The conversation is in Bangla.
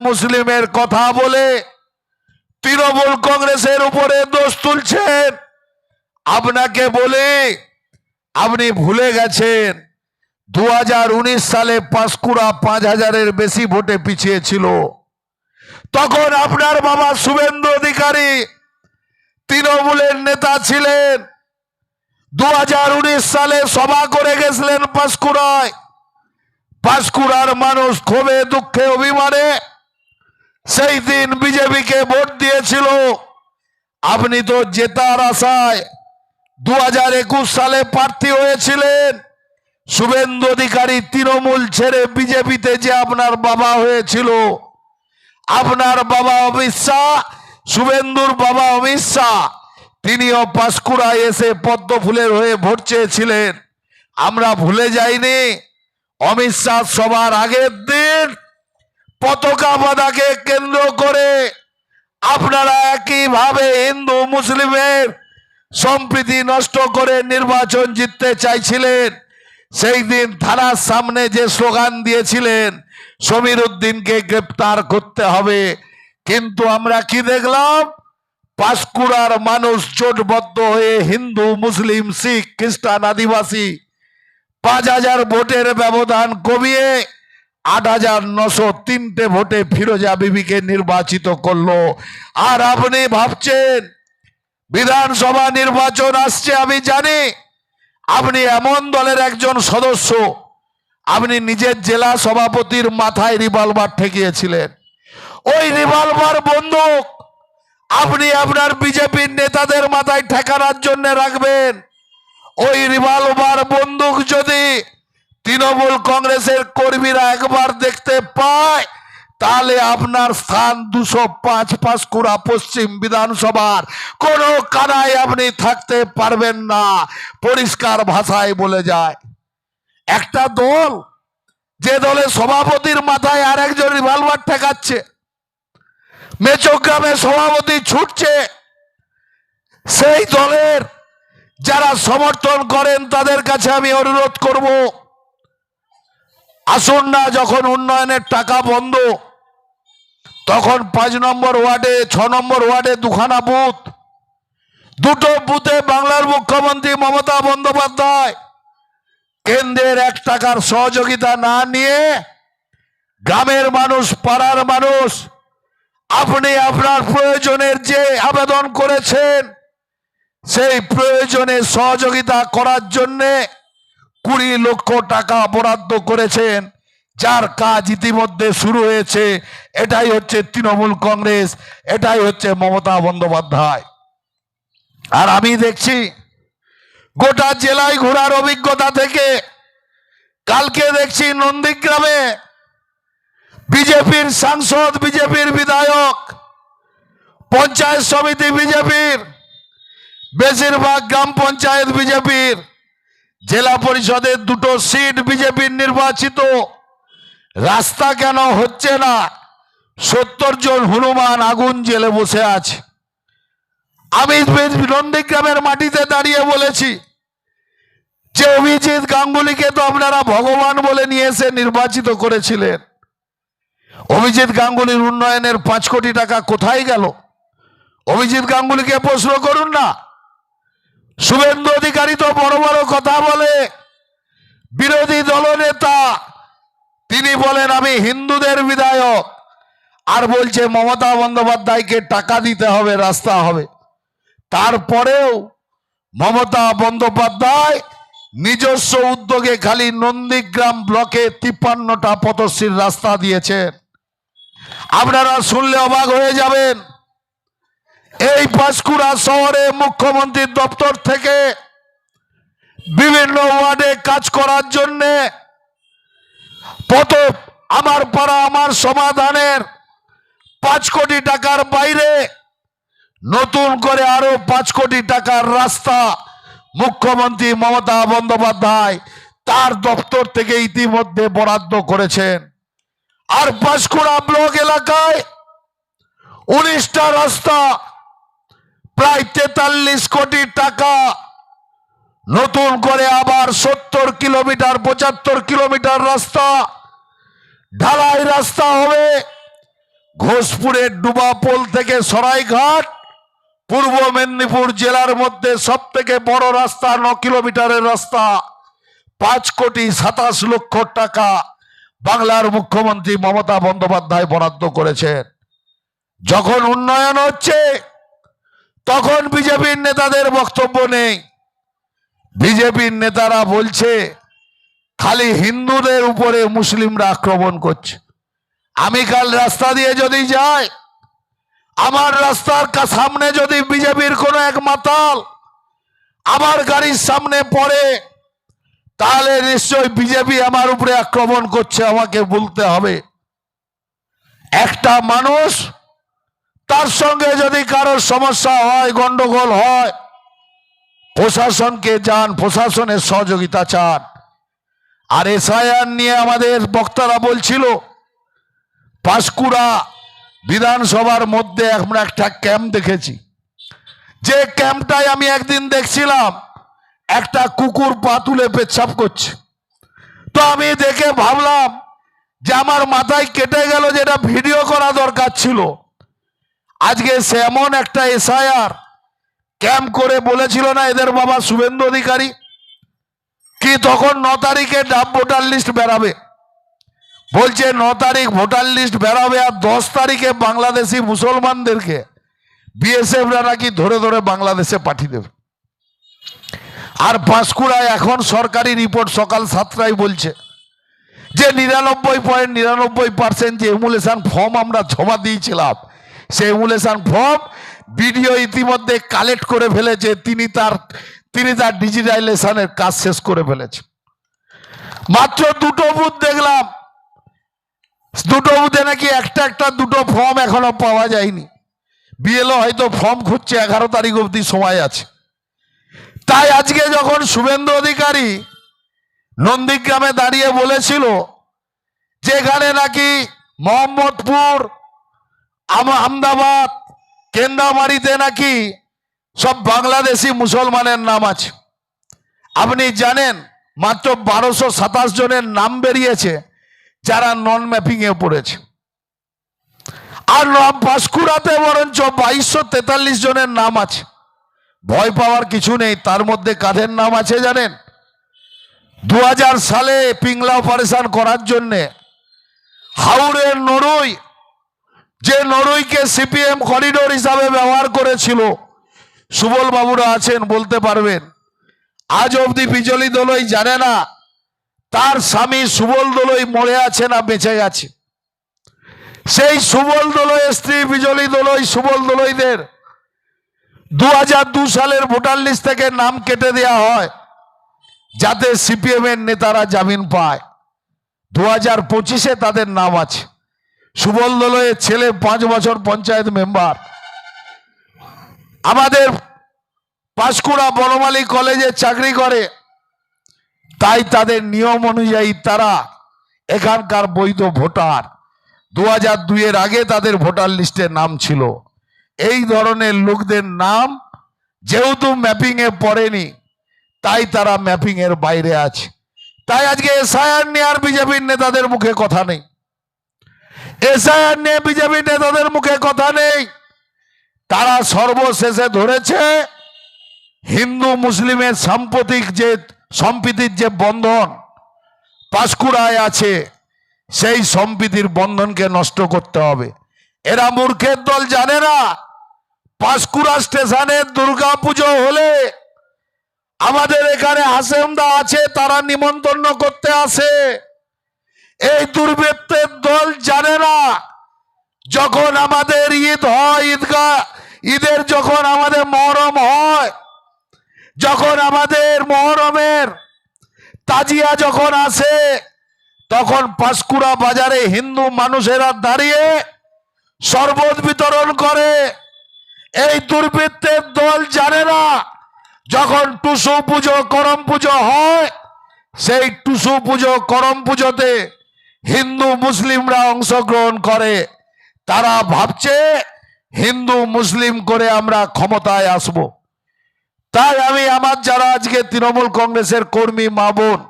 মুসলিমের কথা বলে তৃণমূল কংগ্রেসের উপরে দোষ তুলছেন। আপনাকে বলে আপনি ভুলে গেছেন। দু হাজার উনিশ সালে পাঁশকুড়া পাঁচ হাজারের বেশি ভোটে পিছিয়ে ছিল তখন আপনার বাবা শুভেন্দু অধিকারী তৃণমূলের নেতা ছিলেন। দু হাজার উনিশ সালে সভা করে গেছিলেন পাঁশকুড়ায়। পাঁশকুড়ার মানুষ ক্ষোভে দুঃখে অভিমানে সেই দিন বিজেপিকে ভোট দিয়েছিল। আপনি তো জেতার আশায় দু হাজার একুশ সালে প্রার্থী হয়েছিলেন। শুভেন্দু অধিকারী তৃণমূল ছেড়ে বিজেপিতে যে আপনার বাবা হয়েছিল। আপনার বাবা অমিত শাহ, শুভেন্দুর বাবা অমিত শাহ, তিনিও পাঁশকুড়ায় এসে পদ্ম ফুলের হয়ে ভোট চেয়েছিলেন। আমরা ভুলে যাইনি, অমিত শাহ সবার আগের দিন পতাকা বাধাকে কেন্দ্র করে আপনারা একইভাবে হিন্দু, মুসলিমের সম্প্রীতি নষ্ট করে নির্বাচন জিততে চাইছিলেন। সেই দিন থানার সামনে যে স্লোগান দিয়েছিলেন, সমীর উদ্দিনকে গ্রেপ্তার করতে হবে। কিন্তু আমরা কি দেখলাম? পাঁশকুড়ার মানুষ জোটবদ্ধ হয়ে হিন্দু, মুসলিম, শিখ, খ্রিস্টান, আদিবাসী পাঁচ হাজার ভোটের ব্যবধান কমিয়ে আট হাজার নশো তিনটে ভোটে ফিরোজা বিবিকে নির্বাচিত করল। আর আপনি ভাবছেন, বিধানসভা নির্বাচন আসছে, আমি জানি। আপনি এমন দলের একজন সদস্য, আপনি নিজের জেলা সভাপতির মাথায় রিভলভার ঠেকিয়েছিলেন। ওই রিভলভার বন্দুক আপনি আপনার বিজেপির নেতাদের মাথায় ঠেকানোর জন্য রাখবেন। ওই রিভলভার বন্দুক যদি তৃণমূল কংগ্রেসের কর্মীরা একবার দেখতে পায়, তাহলে আপনার স্থান দুশো পাঁচ পাঁশকুড়া পশ্চিম বিধানসভার। কোনো কানায় আপনি থাকতে পারবেন না, পরিষ্কার ভাষায় বলে যায়। একটা দল, যে দলে সভাপতির মাথায় আর একজন রিভলভার ঠেকাচ্ছে মেচগ্রামে সভাপতি ছুটছে, সেই দলের যারা সমর্থন করেন তাদের কাছে আমি অনুরোধ করব আসুন না যখন উন্নয়নের টাকা বন্ধ, তখন পাঁচ নম্বর ওয়ার্ডে, ছ নম্বর ওয়ার্ডে দুখানা বুথ। দুটো বুথে বাংলার মুখ্যমন্ত্রী মমতা বন্দ্যোপাধ্যায়। কেন্দ্রের এক টাকার সহযোগিতা না নিয়ে গ্রামের মানুষ, পাড়ার মানুষ, আপনি আপনার প্রয়োজনের যে আবেদন করেছেন, সেই প্রয়োজনে সহযোগিতা করার জন্যে কুড়ি লক্ষ টাকা বরাদ্দ করেছেন, যার কাজ ইতিমধ্যে শুরু হয়েছে। এটাই হচ্ছে তৃণমূল কংগ্রেস, এটাই হচ্ছে মমতা বন্দ্যোপাধ্যায়। আর আমি দেখছি, গোটা জেলায় ঘোরার অভিজ্ঞতা থেকে কালকে দেখছি নন্দীগ্রামে বিজেপির সাংসদ, বিজেপির বিধায়ক, পঞ্চায়েত সমিতি বিজেপির, বেশিরভাগ গ্রাম পঞ্চায়েত বিজেপির। জেলা পরিষদের দুটো সিট বিজেপির নির্বাচিত। রাস্তা কেন হচ্ছে না? সত্তর জন হনুমান আগুন জেলে বসে আছে। আমি নন্দীগ্রামের মাটিতে দাঁড়িয়ে বলেছি যে অভিজিৎ গাঙ্গুলিকে তো আপনারা ভগবান বলে নিয়ে এসে নির্বাচিত করেছিলেন। অভিজিৎ গাঙ্গুলির উন্নয়নের পাঁচ কোটি টাকা কোথায় গেল? অভিজিৎ গাঙ্গুলিকে প্রশ্ন করুন না। শুভেন্দু অধিকারী তো বড় বড় কথা বলে। বিরোধী দলনেতা, তিনি বলেন, আমি হিন্দুদের বিধায়ক। আর বলছে, মমতা বন্দ্যোপাধ্যায়কে টাকা দিতে হবে, রাস্তা হবে। তারপরেও মমতা বন্দ্যোপাধ্যায় নিজস্ব উদ্যোগে খালি নন্দীগ্রাম ব্লকে তিপ্পান্নটা পথশ্রীর রাস্তা দিয়েছেন। আপনারা শুনলে অবাক হয়ে যাবেন। এই পাঁশকুড়া শহরে মুখ্যমন্ত্রীর দপ্তর থেকে বিভিন্ন ওয়ার্ডে কাজ করার জন্যে পত আমার পাড়া আমার সমাধানের পাঁচ কোটি টাকার বাইরে নতুন করে আরও পাঁচ কোটি টাকার রাস্তা মুখ্যমন্ত্রী মমতা বন্দ্যোপাধ্যায় তার দপ্তর থেকে ইতিমধ্যে বরাদ্দ করেছেন। আর পাঁশকুড়া ব্লক এলাকায় উনিশটা রাস্তা প্রায় তেতাল্লিশ কোটি টাকা। নতুন করে আবার সত্তর কিলোমিটার, পঁচাত্তর কিলোমিটার রাস্তা। ঢালাই রাস্তা হবে। ঘোষপুরের ডুবাপোল থেকে সরাইঘাট, পূর্ব মেদিনীপুর জেলার মধ্যে সব থেকে বড় রাস্তা, ন কিলোমিটারের রাস্তা। পাঁচ কোটি সাতাশ লক্ষ টাকা বাংলার মুখ্যমন্ত্রী মমতা বন্দ্যোপাধ্যায় বরাদ্দ করেছেন। যখন উন্নয়ন হচ্ছে তখন বিজেপির নেতাদের বক্তব্য নেই। বিজেপির নেতারা বলছে, খালি হিন্দুদের উপরে মুসলিমরা আক্রমণ করছে। আমি কাল রাস্তা দিয়ে যদি যাই, আমার রাস্তার সামনে যদি বিজেপির কোনো এক মাতাল আমার গাড়ির সামনে পড়ে, তাহলে নিশ্চয় বিজেপি আমার উপরে আক্রমণ করছে, আমাকে বলতে হবে। একটা মানুষ তার সঙ্গে যদি কারোর সমস্যা হয়, গন্ডগোল হয়, প্রশাসনকে যান, প্রশাসনের সহযোগিতা চান। আর এসআইআর নিয়ে আমাদের বক্তারা বলছিল, পাঁশকুড়া বিধানসভার মধ্যে আমরা একটা ক্যাম্প দেখেছি। যে ক্যাম্পটায় আমি একদিন দেখছিলাম, একটা কুকুর পা তুলে পেচ্ছাপ করছে। তো আমি দেখে ভাবলাম যে আমার মাথায় কেটে গেল যেটা ভিডিও করা দরকার ছিল। আজকে সে এমন একটা এসআইআর ক্যাম্প করে বলেছিল না এদের বাবা শুভেন্দু অধিকারী? কি তখন ন তারিখে ডাব ভোটার লিস্ট বেরাবে? বলছে ন তারিখ ভোটার লিস্ট বেরাবে আর দশ তারিখে বাংলাদেশি মুসলমানদেরকে বিএসএফরা নাকি ধরে ধরে বাংলাদেশে পাঠিয়ে দেবে। আর পাঁশকুড়ায় এখন সরকারি রিপোর্ট সকাল সাতটায় বলছে যে নিরানব্বই পয়েন্ট নিরানব্বই পার্সেন্ট যে এমুলেশন ফর্ম আমরা জমা দিয়েছিলাম সেই এমুলেশন ফর্ম বিডিও ইতিমধ্যে কালেক্ট করে ফেলেছে, তিনি তার তিনি তার ডিজিটাইজেশনের কাজ শেষ করে ফেলেছে। মাত্র দুটো বুথ দেখলাম। দুটো বুথে নাকি একটা একটা দুটো ফর্ম এখনও পাওয়া যায়নি। বিএলও হয়তো ফর্ম খুঁজছে, এগারো তারিখ অবধি সময় আছে। তাই আজকে যখন শুভেন্দু অধিকারী নন্দীগ্রামে দাঁড়িয়ে বলেছিল, যেখানে নাকি মোহাম্মদপুর আম- আহমেদাবাদ কেন্দ্রামারিতে নাকি সব বাংলাদেশি মুসলমানের নাম আছে। আপনি জানেন, মাত্র বারোশো সাতাশ জনের নাম বেরিয়েছে, যারা নন ম্যাপিং এ পড়েছে। আর পাঁশকুড়াতে বরঞ্চ বাইশশো তেতাল্লিশ জনের নাম আছে। ভয় পাওয়ার কিছু নেই, তার মধ্যে কাদের নাম আছে জানেন? দু হাজার সালে পিংলা অপারেশন করার জন্যে হাওড়ের নরুই যে নরুইকে সিপিএম করিডোর হিসাবে ব্যবহার করেছিল, সুবল বাবুরা আছেন, বলতে পারবেন। আজ অবধি বিজলি দলই জানে না, তার স্বামী সুবল দলই মরে আছে না বেঁচে গেছে। সেই সুবল দলয়ের স্ত্রী বিজলি দলই সুবল দলইদের দু হাজার দু সালের ভোটার লিস্ট থেকে নাম কেটে দেওয়া হয়, যাতে সিপিএম এর নেতারা জামিন পায়। দু হাজার পঁচিশে তাদের নাম আছে। সুবল দলয়ের ছেলে পাঁচ বছর পঞ্চায়েত মেম্বার। আমাদের পাঁশকুড়া বনমালী কলেজে চাকরি করে। তাই তাদের নিয়ম অনুযায়ী তারা এখানকার বৈধ ভোটার। দু হাজার দুইয়ের আগে তাদের ভোটার লিস্টে নাম ছিল। এই ধরনের লোকদের নাম যেহেতু ম্যাপিং এ পড়েনি, তাই তারা ম্যাপিং এর বাইরে আছে। তাই আজকে এসআইআর নিয়ে আর বিজেপির নেতাদের মুখে কথা নেই। এসআইআর নিয়ে বিজেপি নেতাদের মুখে কথা নেই। তারা সর্বশেষে ধরেছে, হিন্দু মুসলিমের সাম্প্রতিক যে সম্প্রীতির যে বন্ধন পাঁশকুড়ায় আছে, সেই সম্প্রীতির বন্ধনকে নষ্ট করতে হবে। এরা মূর্খের দল জানে না, পাঁশকুড়া স্টেশনে দুর্গা পুজো হলে আমাদের এখানে হাসেমদা আছে, তারা নিমন্ত্রণ করতে আসে। এই দুর্বৃত্তের দল জানে না। যখন আমাদের ঈদ হয়, ঈদগাহ, ঈদের যখন আমাদের মহরম হয়, যখন আমাদের মহরমের তাজিয়া যখন আসে, তখন পাঁশকুড়া বাজারে হিন্দু মানুষেরা দাঁড়িয়ে শরবত বিতরণ করে। এই দুর্বৃত্তের দল জানে না, যখন টুসু পুজো, করম পুজো হয়, সেই টুসু পুজো, করম পুজোতে হিন্দু মুসলিমরা অংশগ্রহণ করে, তারা ভাবছে হিন্দু মুসলিম করে আমরা ক্ষমতায় আসব। তাই আমি আমার যারা আজকে তৃণমূল কংগ্রেসের কর্মী মা বোন